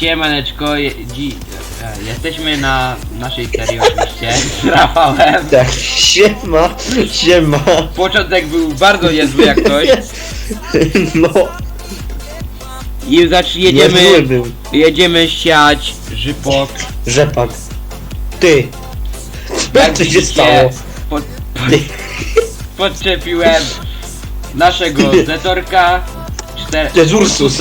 Siemaneczko, je, dzi, e, jesteśmy na naszej serii oczywiście z Rafałem. Tak, siema, siema. Początek był bardzo niezły jak ktoś. No, I zacz niezły jedziemy, był. jedziemy siać żypok. Rzepak. Ty. Jak Co się widzicie, stało? Pod, Ty. podczepiłem naszego zetorka. Czter, To jest Ursus.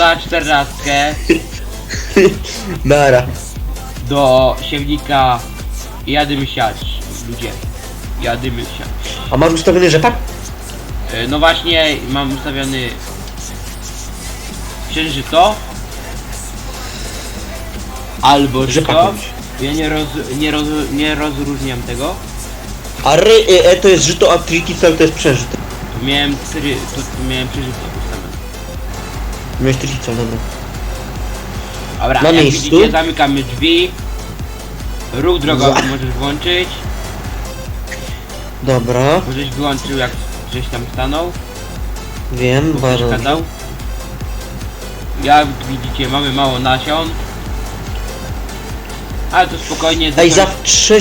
Nara. do siewnika i jadymy siać. Ludzie, jadymy siać. A masz ustawiony rzepak? E, No właśnie, mam ustawiony księżyco albo Rzepak żyto. mówisz. Ja nie, roz, nie, roz, nie rozróżniam tego. A ry, e, e, to jest żyto, a trikical to jest przeżyte. Miałem try, miałem przeżyto ustawione. Miałeś dobra. Dobra, Na jak widzicie zamykamy drzwi. Ruch drogowy możesz włączyć. Dobra, Możeś wyłączył jak żeś tam stanął. wiem, bo bardzo. przeszkadzał. Jak widzicie mamy mało nasion. Ale to spokojnie. Ej, zatem- zawsze...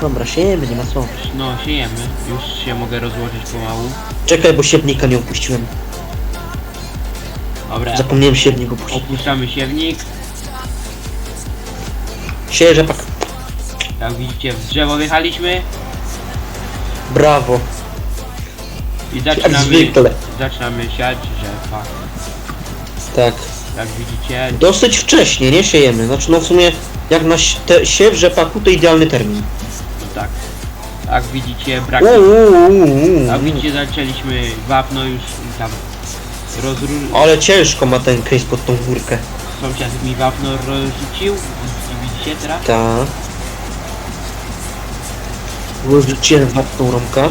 Dobra, siejemy, nie ma co. No, siejemy. Już się mogę rozłożyć pomału. Czekaj, bo siewnika nie opuściłem. Dobra, Zapomniałem siewnik opuścić. opuszczamy siewnik. Sieję rzepak. Jak widzicie, w drzewo wjechaliśmy Brawo. i Jak zaczynamy, zwykle. zaczynamy siać rzepak. Tak. Jak widzicie, Dosyć wcześnie, nie siejemy. Znaczy no w sumie jak na te, siew rzepaku to idealny termin. no tak. Jak widzicie, brak. Uuu, Jak widzicie, zaczęliśmy wapno już i tam rozró... Ale ciężko ma ten case pod tą górkę. Sąsiad mi wapno rozrzucił. Widzicie teraz? Ta. Rozrzuciłem watną rąka.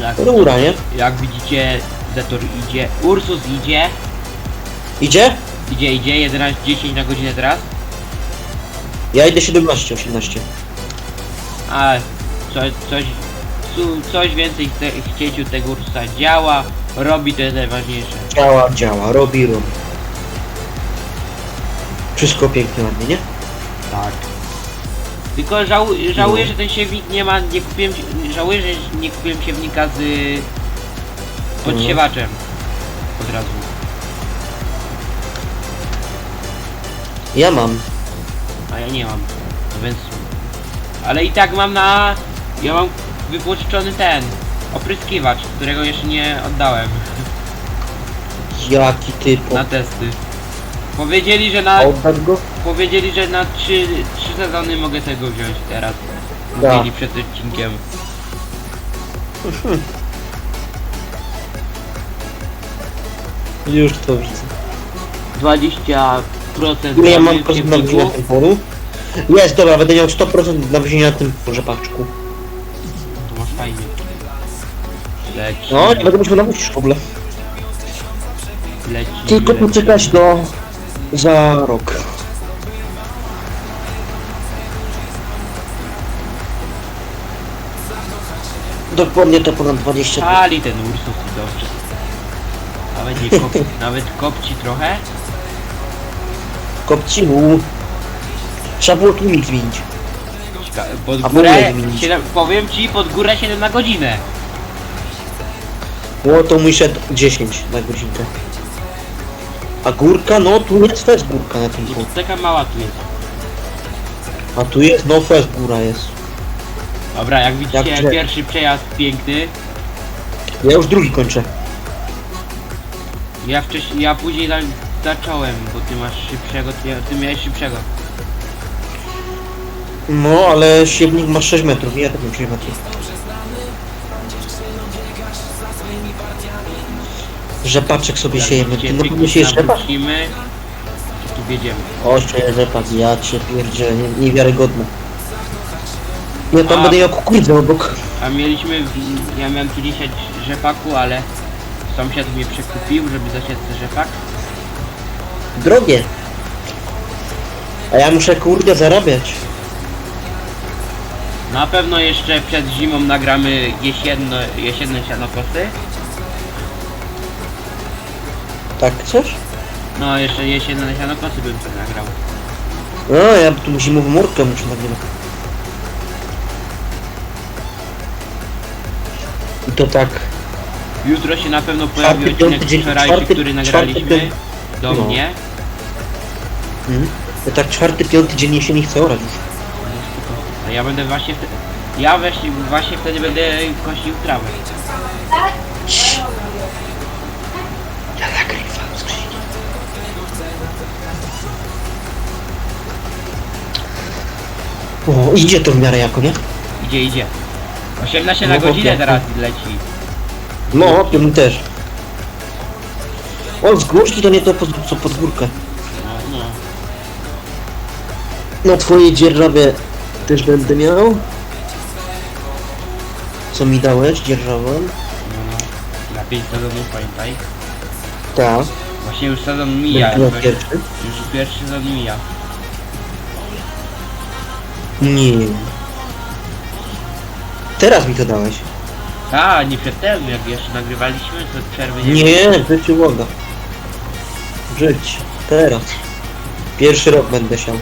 Jak, Rura, nie? jak widzicie, Zetor idzie. Ursus idzie. Idzie? Idzie, idzie, 11, 10 na godzinę teraz. Ja idę 17, 18. A coś, coś, cu- coś więcej chce, chcieciu tego Ursusa działa, robi to jest najważniejsze. Działa, działa, robi, robi. Wszystko pięknie ładnie, nie? Tak. Tylko żał, żałuję, No. że ten siewnik nie ma, nie kupiłem, żałuję, że nie kupiłem siewnika z podsiewaczem od razu. Ja mam. A ja nie mam, więc... Ale i tak mam na... Ja mam wypożyczony ten opryskiwacz, którego jeszcze nie oddałem Jaki typo. na testy. Powiedzieli, że na... Oddać go? Powiedzieli, że na trzy, trzy sezony mogę tego wziąć teraz. Tak. Mówili przed odcinkiem. Już to widzę. 20% Ile ja mam procent na tym polu? Jest, dobra, będę miał 100% na wzięcie na tym. To masz fajnie. Leci, No, nie będę musiał nawrócić w ogóle. leci, Tylko leci. poczekać do... za rok. Dokładnie to ponad 20. Pali ten Ursus i dobrze. Nawet nie kop, nawet kopci trochę. Kopcimu. Trzeba było tłumik zmienić. Pod A górę. 7, powiem ci, pod górę 7 na godzinę. Było to mój szedł 10 na godzinkę. A górka, no tu jest fest górka na tym polu. Taka mała tu jest. A tu jest, no fest góra jest. Dobra, jak widzicie, Jak pierwszy przejazd piękny. Ja już drugi kończę. Ja wcześniej, ja później za, zacząłem, bo ty masz szybszego, ty, ty miałeś szybszego. No, ale siewnik ma 6 metrów, ja też mam 6 metrów. Rzepaczek sobie siejemy. Ty na pewno siejesz rzepak? Wrócimy. Tu wiedziemy. O, sieję rzepak, ja cię pierdzielę, nie- niewiarygodne. Ja tam A- będę miał kukurydzę obok. A mieliśmy, w- ja miałem tu dzisiaj rzepaku, ale sąsiad mnie przekupił, żeby zasiać rzepak. Drogie. A ja muszę kurde zarabiać. Na pewno jeszcze przed zimą nagramy jesienne, jesienne sianokosy. Tak chcesz? No jeszcze jesienne sianokosy bym sobie nagrał. No, ja tu zimową murkę muszę nagrywać. I to tak. Jutro się na pewno pojawi Czwarty, odcinek piąty wczorajszy, czwarty- który czwarty, nagraliśmy piąty- do no. mnie. Mm. Ja tak czwarty, piąty dzień jesieni chcę orać już. No, ja będę właśnie wtedy... Ja właśnie, właśnie wtedy będę kosił trawę. Ja nagrywam skrzyni. O, idzie to w miarę jako, nie? Idzie, idzie. 18 No, na godzinę chłopie. teraz leci. No, to mi też. O, z górki to nie to pod, co pod górkę. No, no. No twoje dzierżawie też będę miał. Co mi dałeś? Dzierżawę? No. Na 5 sezonów pamiętaj. Tak. Właśnie już sezon mija. Będę miał pierwszy. już pierwszy sezon mija. Nie. Teraz mi to dałeś. A, nie przedtem, jak jeszcze nagrywaliśmy, to przerwy nie Nie, w życiu woda. Żyć. Teraz. Pierwszy rok będę siał.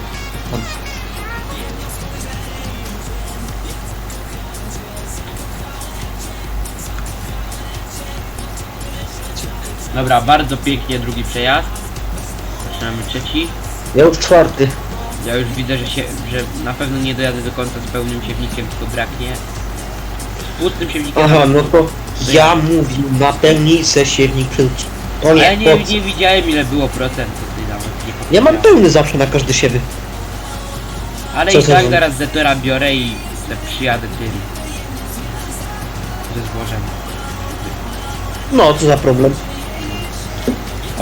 Dobra, bardzo pięknie drugi przejazd. Zaczynamy trzeci. Ja już czwarty. Ja już widzę, że się, że na pewno nie dojadę do końca z pełnym siewnikiem, tylko braknie. Z pustym siewnikiem. Aha, no to ja mówił napełnij se siewnik przed... O A nie, ja nie, po co? nie widziałem ile było nawet nie Ja mam pełny zawsze na każdy siewy. Ale Co i tak zaraz Zetora biorę i te przyjadę tym. Ze zbożem. No, co za problem.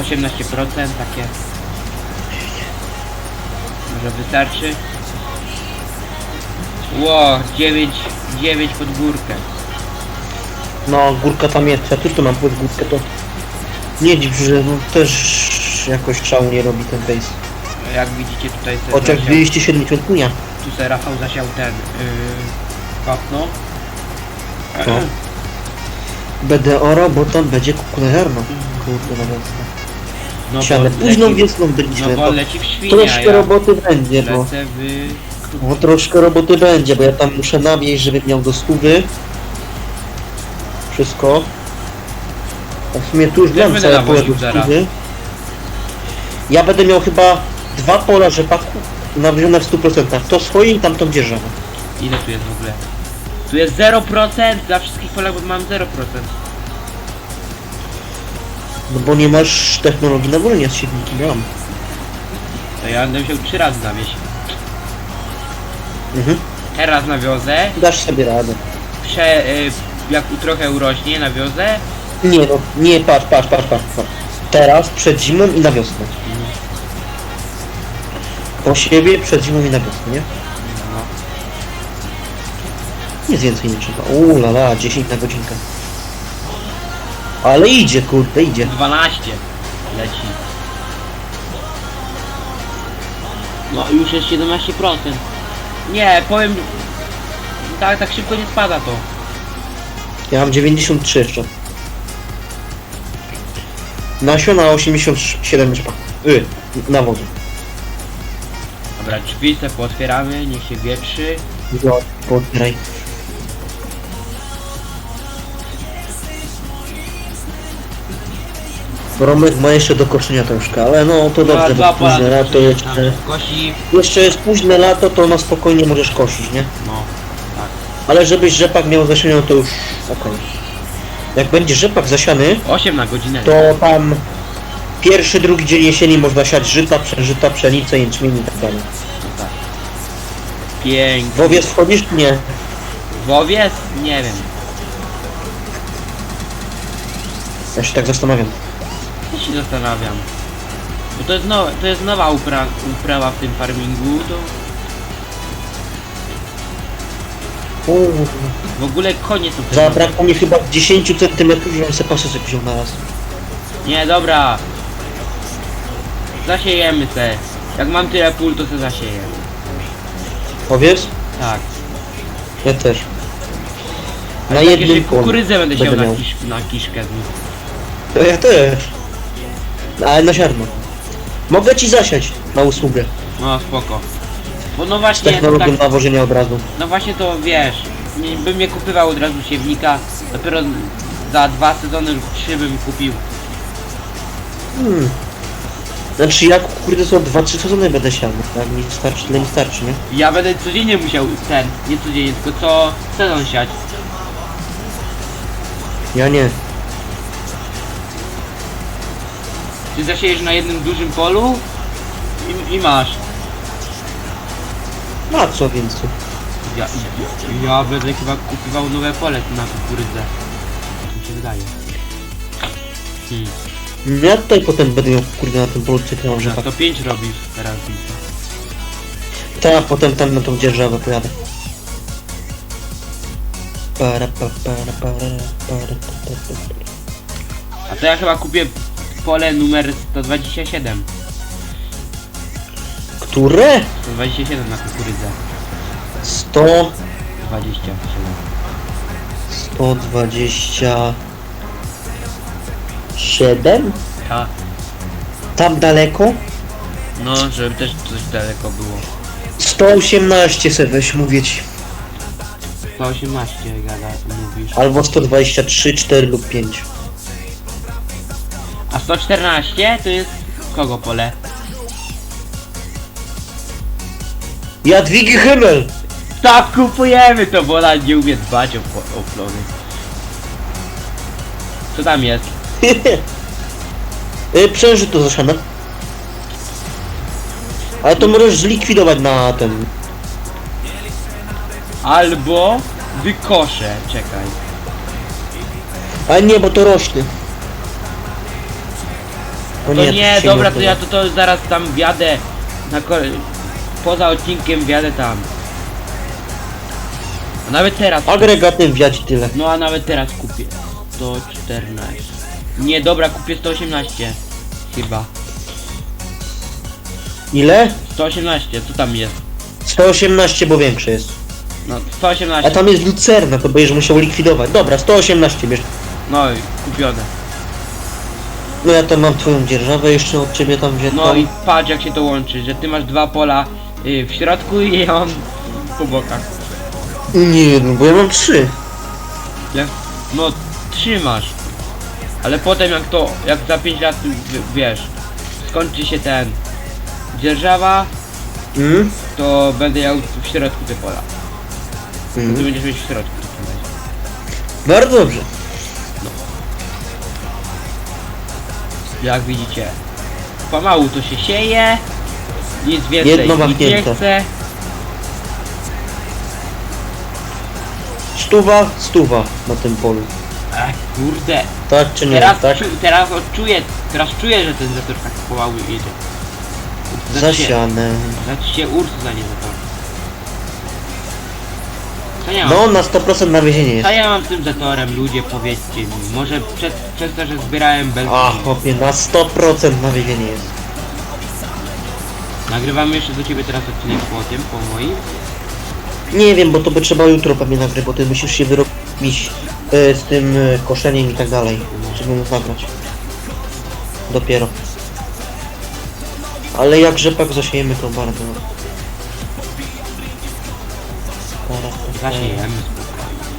18% takie. Może wystarczy? Ło, 9, 9 pod górkę. No, górka tam jest. Ja tu to mam pod górkę, to... Nie dziw, że no, też jakoś szału nie robi ten base. Jak widzicie tutaj se Chociaż zasiał, 270 kunia. tu se Rafał zasiał ten yy, wapno. Orał, bo tam będzie kukulejarno. Kurde, na wiosnę. No Siadę bo późną leci, wiosną no byliśmy, bo to leci w świnia, troszkę ja roboty będzie, bo... lecę w... No troszkę roboty będzie, bo ja tam muszę nawieźć, żeby miał do stówy. Wszystko. A w sumie tu już mam będę całe pole nawoził do zaraz. stówy. Ja będę miał chyba dwa pola rzepaku nawiezione w 100%. To swoje i tamtą dzierżawę. Ile tu jest w ogóle? Tu jest 0%, dla wszystkich polach mam 0%. No bo nie masz technologii nawolnia z siedniki, miałam. To ja będę musiał 3 razy nawieźć. Mhm. Teraz nawiozę, Dasz sobie radę. prze, y, jak u trochę urośnie nawiozę. Nie no, nie, patrz, patrz, patrz, patrz, patrz. Teraz, przed zimą i na wiosnę. Po siebie, przed zimą i na wiosnę, nie? No. Nic więcej nie trzeba. Uuu, la, la 10 na godzinkę. Ale idzie, kurde, idzie. 12 leci. No już jest 17%. Nie, powiem... Tak, tak szybko nie spada to. Ja mam 93 jeszcze. Nasiona 87 trzeba. Y, nawozu. Dobra, drzwi te pootwieramy, niech się wietrzy. Otwieraj. Romek ma jeszcze do koszenia troszkę, ale no to dobrze, bo późne lato jeszcze. Kosi. Jeszcze jest późne lato, to na spokojnie możesz kosić, nie? No, tak. Ale żebyś rzepak miał zasianą, to już okej. Jak będzie rzepak zasiany, 8 na godzinę. to tam pierwszy, drugi dzień jesieni można siać żyta, przeżyta, pszenicę, jęczmień i tak dalej. No tak. Pięknie. W owiec wchodzisz? Nie. Wowiec? Nie wiem. Ja się tak zastanawiam. Się zastanawiam. Bo to jest, no, to jest nowa upra uprawa w tym farmingu, to w ogóle konie są te nowe. zabrakło mi chyba 10 cm, żebym se paseczek wziął na raz. Nie, dobra. Zasiejemy se. Jak mam tyle pól, to se zasieję. Powiesz? Tak. Ja też. Na tak, jednym polu kukurydzę będę siał będę na, miał. kisz, na kiszkę z nich. To ja też. Ale na ziarno. Mogę ci zasiać na usługę. No spoko. Bo no właśnie, technologią tak, nawożenia od razu. no właśnie to wiesz, nie, bym nie kupywał od razu siewnika, dopiero za dwa sezony lub trzy bym kupił. Hmm. Znaczy ja kurde są 2-3 sezony będę siał, tak? Mi starczy, tyle mi starczy, nie? Ja będę codziennie musiał ten, nie codziennie, tylko co sezon siać. Ja nie. Ty zasiejesz na jednym dużym polu i, i masz. Na co więcej? Ja, ja, ja będę chyba kupował nowe pole na kukurydzę. Tak mi się wydaje. Hmm. Ja tutaj potem będę miał kurde na tym polu cyklon Że rzepak. to 5 robisz teraz. Tak, potem tam na tą dzierżawę pojadę. Para, pa, para, para, para, pa, pa, pa. A to ja chyba kupię pole numer 127. Które? 127 na kukurydzę. 100, 27. 127? A, Tam daleko? no, żeby też coś daleko było. 118 se weź mówię ci. 118 gada, mówisz. Albo 123, 4 lub 5. A 114 to jest kogo pole? Jadwigi Himmel! Tak, kupujemy to, bo ona nie umie dbać o, po- o plony. Co tam jest? Y, Przężyt to zaszane. Ale to możesz zlikwidować na ten. Albo wykoszę, czekaj. Ale nie, bo to rośnie. To nie, się dobra, to ja to, to zaraz tam wjadę na poza odcinkiem wjadę tam. A nawet teraz. Agregatem wziąć tyle. No a nawet teraz kupię. 114. Nie, dobra, kupię 118. Chyba. Ile? 118, co tam jest? 118, bo większe jest. No, A 118. tam jest lucerna, to będziesz musiał likwidować. Dobra, 118 bierz. No i kupione. No ja tam mam twoją dzierżawę jeszcze od ciebie tam wziętą. No i patrz jak się to łączy, że ty masz dwa pola y, w środku i ja mam po bokach. Nie, no bo ja mam trzy. Jak, no trzymasz. Ale potem jak to, jak za 5 lat w- wiesz, skończy się ten dzierżawa, Mm? to będę miał w środku te pola. Ty Mm. będziesz mieć w środku. w takim razie. Bardzo dobrze. Jak widzicie, pomału to się sieje, nic więcej Jedno nikt nie chce. Stuwa, stuwa na tym polu. Ech, kurde, Tak czy nie? teraz, tak? czu, teraz odczuję, teraz czuję, że ten zator tak pomału jedzie. Znaczy się, Zasiane. znaczy się urs za nie zator. Ja mam? No, na 100% nawiezienie jest. Co ja mam z tym zatorem, ludzie, powiedzcie mi. Może przez, przez to, że zbierałem bez... A, chłopie, na 100% nawiezienie jest. Nagrywamy jeszcze do ciebie teraz odcinek po tym, po moim. Nie wiem, bo to by trzeba jutro pewnie nagrać, bo ty musisz się wyrobić e, z tym e, koszeniem i tak dalej, żeby móc nagrać. Dopiero. Ale jak rzepak zasiejemy, to bardzo. Zasiejemy spokojnie.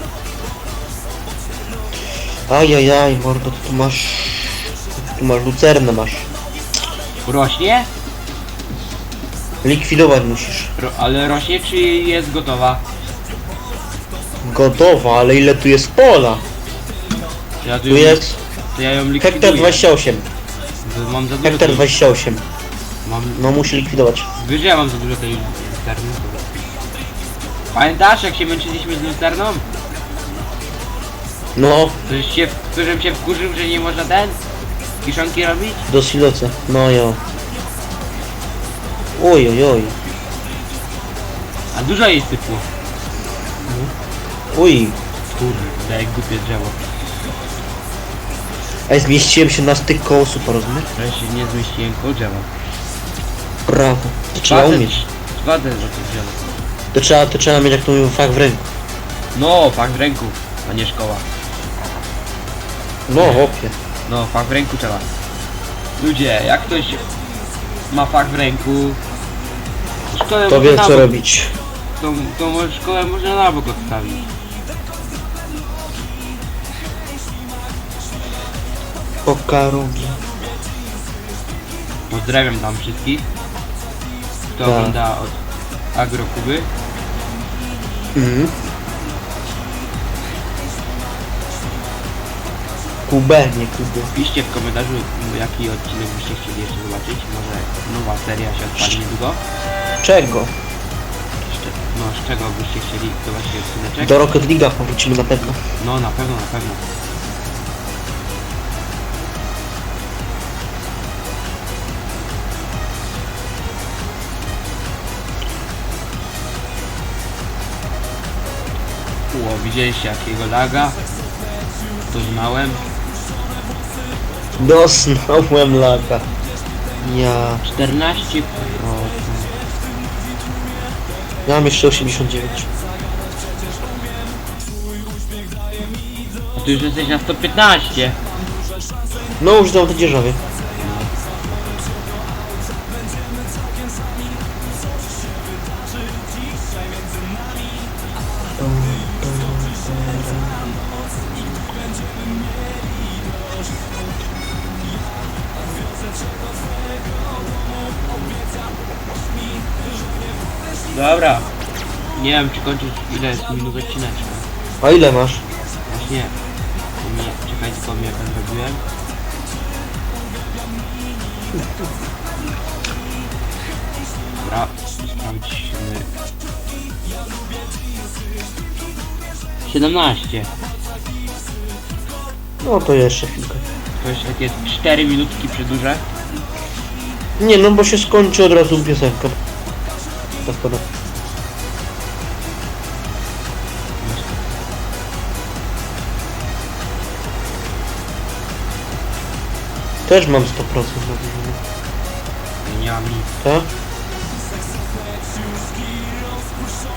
Ajajaj, mordo, ty tu masz... Tu masz lucernę masz. Rośnie? Likwidować musisz. Ro, ale rośnie czy jest gotowa? Gotowa, ale ile tu jest pola? Ja tu Tu ją, jest To ja ją hektar likwiduję. 28. Bo Mam za dużo Hektar tej, 28. mam, No musi likwidować. Wiesz, że ja mam za dużo tej lusterny. Pamiętasz jak się męczyliśmy z lusterną? No, Ktoś się, którym się wkurzył, że nie można ten? Kiszonki robić? do siloce. No jo. Oj, oj, oj. A dużo jej sypło. Uj. Kurde, jak głupie drzewo. Ej, zmieściłem się na styk koło super, rozumiesz? Ja się nie zmieściłem koło drzewa. Brawo. To trzeba umieć. Wadę za to drzewo. To trzeba, to trzeba mieć jak to mówią fach w ręku. No, fach w ręku, a nie szkoła. No hopie. No, fach w ręku trzeba. Ludzie, jak ktoś ma fach w ręku, szkołę To można wie na co bok, robić. to, to może szkołę można na bok odstawić. Pokarugi. Pozdrawiam tam wszystkich, kto Tak. ogląda od Agrokuby. Mhm. Kubę, nie Kuby. Piszcie w komentarzu, jaki odcinek byście chcieli jeszcze zobaczyć. Może nowa seria się odpali niedługo. Czego? Jeszcze, no, z czego byście chcieli zobaczyć odcineczek? Do Rocket League'a powrócimy na pewno. No, na pewno, na pewno. Widzieliście jakiego laga? Doznałem. Dosnąłem laka. Ja... 14%. Ja mam jeszcze 89. A ty już jesteś na 115. No już dam te dzierżawie. Nie wiem czy kończyć ile jest minut odcineczka. A ile masz? Właśnie. Nie, czekaj tylko mnie ten zrobiłem. Dobra, sprawdźmy. 17. No to jeszcze chwilkę. To jeszcze takie 4 minutki przedłużę. Nie, no bo się skończy od razu piosenka. Tak pada. Też mam 100% zrobione. Nie mam nic. Tak?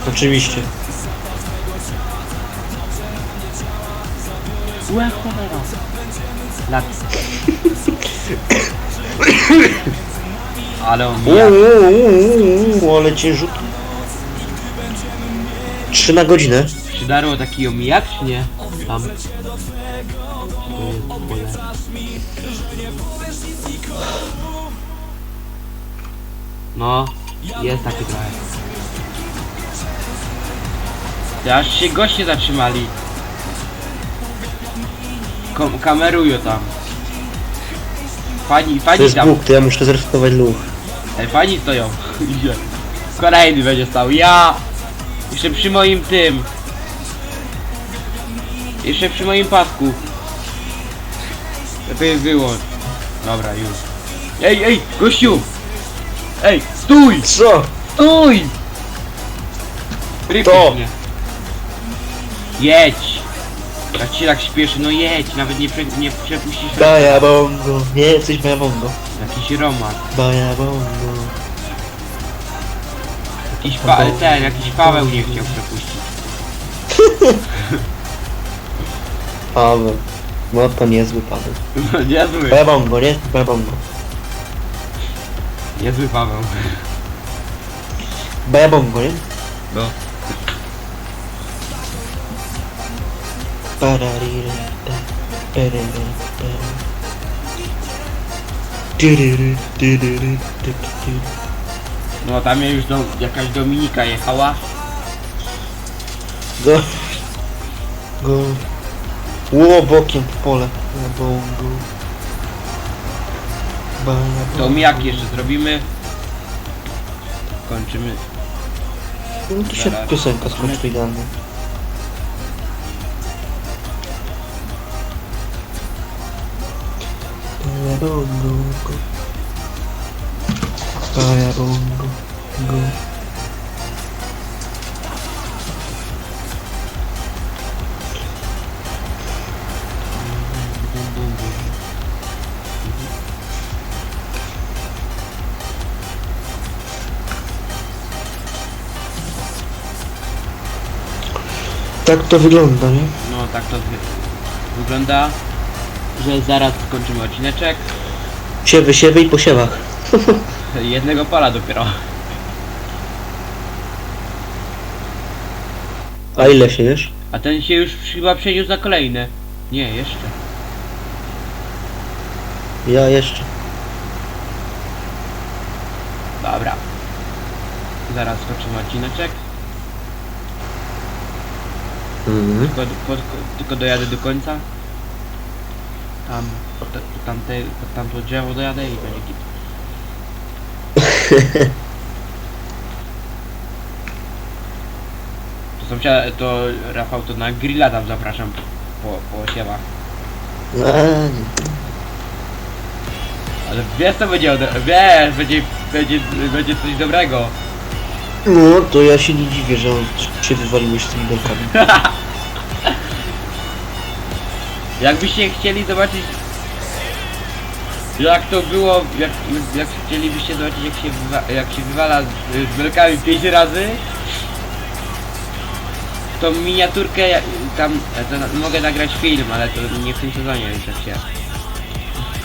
Oczywiście. Łe cholera. Lat. Ale on Uuu, jak uuu, uuu, ale ciężutki. 3 na godzinę. przydarło taki omijak czy nie? Tam. To jest pole. No, jest taki trochę. Aż się goście zatrzymali. Kom kamerują tam. To fani jest tam. Bóg, to ja muszę zresetować luch. Ej, fani stoją. Idzie. Kolejny będzie stał. Ja! Jeszcze przy moim tym. Jeszcze przy moim pasku. Lepiej wyłącz. Dobra, już. Ej, ej, gościu! Ej, stój! Co? Stój! Rypiesz To. mnie. Jedź! Jak ci tak śpieszy, no jedź, nawet nie, prze, nie przepuścisz Baja bongo. Nie, jesteś baja bongo. jakiś romans. Baja bongo. Jakiś pa ten, jakiś Paweł nie chciał przepuścić. Paweł. No to niezły Paweł. No niezły. Baja bongo, nie? Baja bongo. Niezły Paweł. Baja bongo, nie? No. Perere. Tyryry, tyryry, ty, ty. No tam już do, jakaś Dominika jechała. Go. Go. Ło bokiem w pole. Baja bongo. Baja To bongo. jak jeszcze zrobimy. Kończymy. No to się Zaraz. piosenka skończy idealnie. Baja bongo, go. Tak to wygląda, nie? No tak to wy wygląda, że zaraz skończymy odcineczek. Siewy, siewy i po siewach. Jednego pola dopiero. A ile siejesz? A ten się już chyba przeniósł na kolejne. Nie, jeszcze. Ja jeszcze. Dobra. Zaraz skończymy odcineczek. Mhm. Tylko, pod, tylko dojadę do końca. Tam, po te, po tamte, tamto drzewo dojadę i będzie git. To sąsiada, to Rafał to na grilla tam zapraszam po, po siewach. A, nie. Ale wiesz co będzie, ode- wiesz, będzie, będzie, będzie coś dobrego. No, to ja się nie dziwię, że on się wywaliłeś z tymi belkami. Jakbyście chcieli zobaczyć jak to było, jak, jak chcielibyście zobaczyć jak się, wywa, jak się wywala z, z belkami 5 razy to miniaturkę ja- tam e, to na, mogę nagrać film, ale to nie w tym sezonie już jak się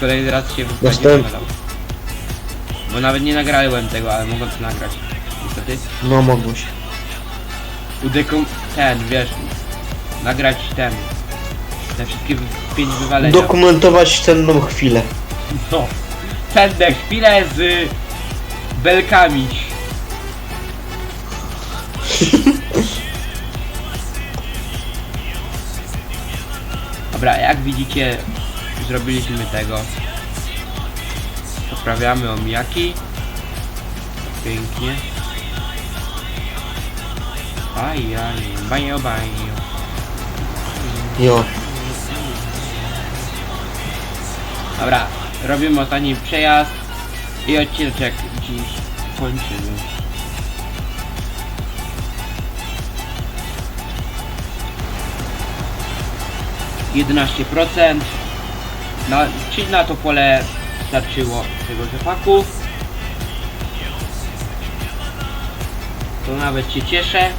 kolejny raz się Następny. będzie wywalał. Bo nawet nie nagrałem tego, ale mogę to nagrać. No, mogłeś. Udekom... ten, wiesz, nagrać ten. Te wszystkie wy- pięć wywalenia. Dokumentować cenną chwilę. No. Cenne chwile z y, belkami. Dobra, jak widzicie, zrobiliśmy tego. Poprawiamy omijaki. Pięknie. Aj, aj, bajo, bajo. Jo. Dobra, robimy ostatni przejazd i odcinek dziś kończymy. Jedenaście procent. Na, czyli na to pole starczyło tego rzepaku. To nawet się cieszę.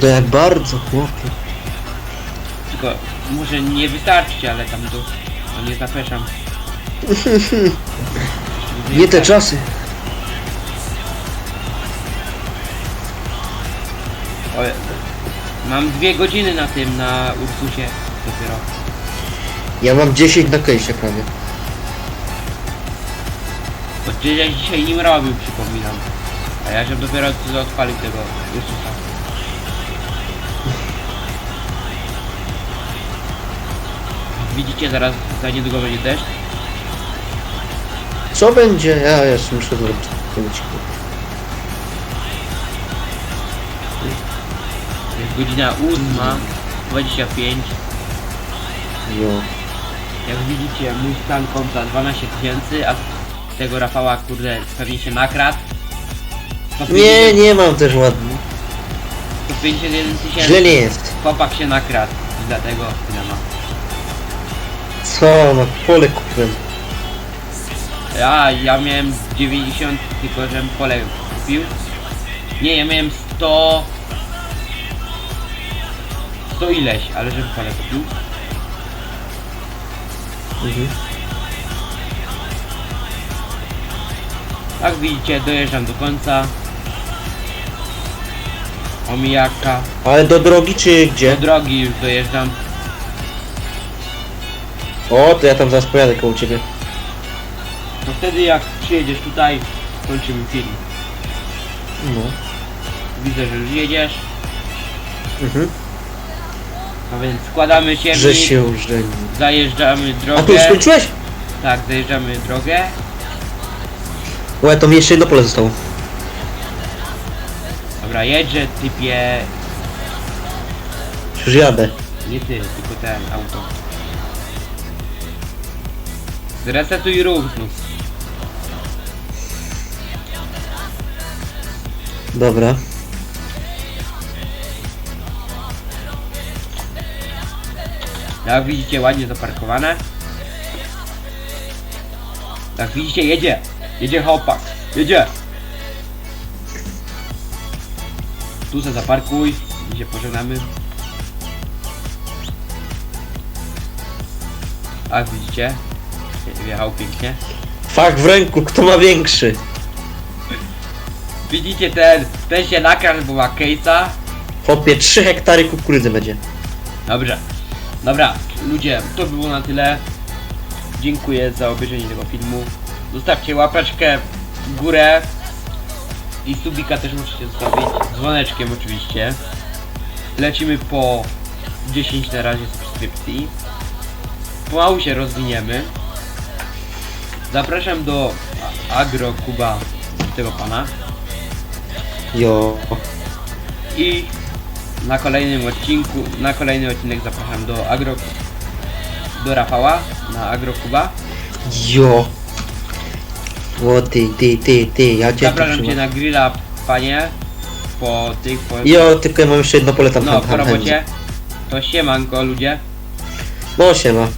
To jak bardzo, chłopie. Tylko może nie wystarczy, ale tam to no nie zapeszam. Nie te czasy. Oj, mam dwie godziny na tym, na Ursusie dopiero. Ja mam 10 na kejsie prawie. Bo ja dzisiaj nim robił, przypominam. A ja się dopiero odpalił tego Ursusa. Widzicie, zaraz za niedługo będzie deszcz. Co będzie? Ja jeszcze muszę zrobić. zrobić. Jest godzina 8.25. Jo. Jak widzicie, mój stan konta 12 tysięcy, a tego Rafała, kurde, pewnie się nakradł. Nie, nie mam też ładnie. 151 Źle tysięcy. nie jest. Chłopak się nakradł. i Dlatego tyle ma. Co? No pole kupiłem. Ja, ja miałem 90, tylko że pole kupił. Nie, ja miałem 100... 100 ileś, ale żebym pole kupił. Mhm. Jak widzicie, dojeżdżam do końca. Omijaka. Ale do drogi czy Do gdzie? drogi już dojeżdżam. O, to ja tam zaraz pojadę koło ciebie. To wtedy jak przyjedziesz tutaj, kończymy film. No. Widzę, że już jedziesz. Mhm. No więc składamy się, Że się żeni. zajeżdżamy A tu już drogę. skończyłeś? Tak, zajeżdżamy drogę. Łe, to mi jeszcze jedno pole zostało. Dobra, jedźże typie. Już jadę. Nie ty, tylko ten auto. Zresetuj ruch znów. Dobra. Jak widzicie, ładnie zaparkowane. Jak widzicie, jedzie. Jedzie chłopak. Jedzie. Tu se zaparkuj. I się pożegnamy. A widzicie? Wjechał pięknie. Fak w ręku, kto ma większy? Widzicie ten, ten się nakradł, bo ma case'a. Chłopie, 3 hektary kukurydzy będzie. Dobrze. Dobra, ludzie, to było na tyle. Dziękuję za obejrzenie tego filmu. Zostawcie łapeczkę w górę. I subika też musicie zostawić. Dzwoneczkiem oczywiście. Lecimy po 10 na razie subskrypcji. Pomału się rozwiniemy. Zapraszam do Agro Kuba tego pana. Jo. I na kolejnym odcinku, na kolejny odcinek zapraszam do Agro do Rafała na AgroKuba. Jo. O ty, ty, ty, ty, ja cię Zapraszam cię na grilla, panie. Po tych, po... Jo, tylko ja mam jeszcze jedno pole tam. No, tam, po tam, tam. robocie. To siemanko ludzie. No siema.